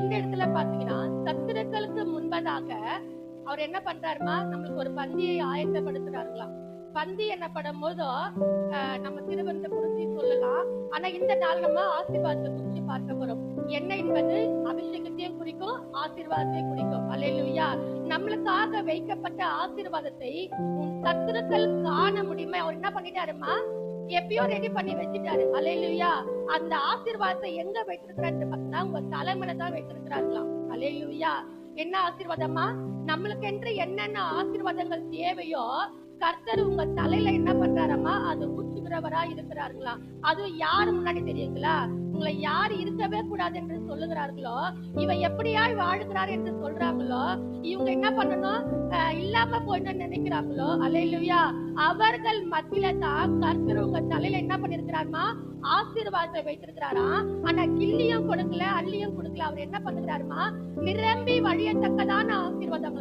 இந்த இடத்துல பாத்தீங்கன்னா சத்துருக்களுக்கு முன்பதாக அவர் என்ன பண்றாருமா நம்மளுக்கு ஒரு பந்தியை ஆயத்தப்படுத்துறாருங்களாம். பந்தி என்னப்படும் போதோ நம்ம திருவந்த குறிச்சி சொல்லலாம். ஆனா இந்த நாள் நம்ம ஆசீர்வாதத்தை குறிச்சு பார்க்க போறோம். என்ன என்பது அபிஷேகத்தையும் குறிக்கும் ஆசீர்வாதத்தையும் குறிக்கும். அல்லேலூயா. நம்மளுக்காக வைக்கப்பட்ட ஆசீர்வாதத்தை உன் சத்துருக்கள் காண முடியுமா. அவர் என்ன பண்ணிட்டாருமா எப்பயோ ரெடி பண்ணி வச்சுட்டாரு. அலையிலுயா. அந்த ஆசீர்வாதத்தை எங்க வைத்திருக்கிறாரு பார்த்தா உங்க தலைமையில தான் வச்சிருக்கிறாங்களாம் அலையிலுயா. என்ன ஆசீர்வாதமா நம்மளுக்கு என்று என்னென்ன ஆசீர்வாதங்கள் தேவையோ கர்த்தர் உங்க தலையில என்ன பண்றாரம்மா? அது ஊற்றுகிறவரா இருக்கிறாருங்களா அது யாரு முன்னாடி தெரியுங்களா? உங்களை யார் இருக்கவே கூடாது என்று சொல்லுகிறார்களோ இவன் எப்படியாய் வாழுகிறார் என்று சொல்றாங்களோ இவங்க என்ன பண்ணணும்? இல்லாம போயிட்டு நினைக்கிறாங்களோ அல்லேலூயா அவர்கள் மத்தியில தான் கர்த்தர் உங்க தலையில என்ன பண்ணிருக்கிறாருமா? ஆசீர்வாதத்தை வைத்திருக்கிறாராம். ஆனா கிள்ளியும் கொடுக்கல அள்ளியும் கொடுக்கல. அவர் என்ன பண்ணுகிறாருமா? நிரம்பி வழியத்தக்கதான ஆசீர்வாதம்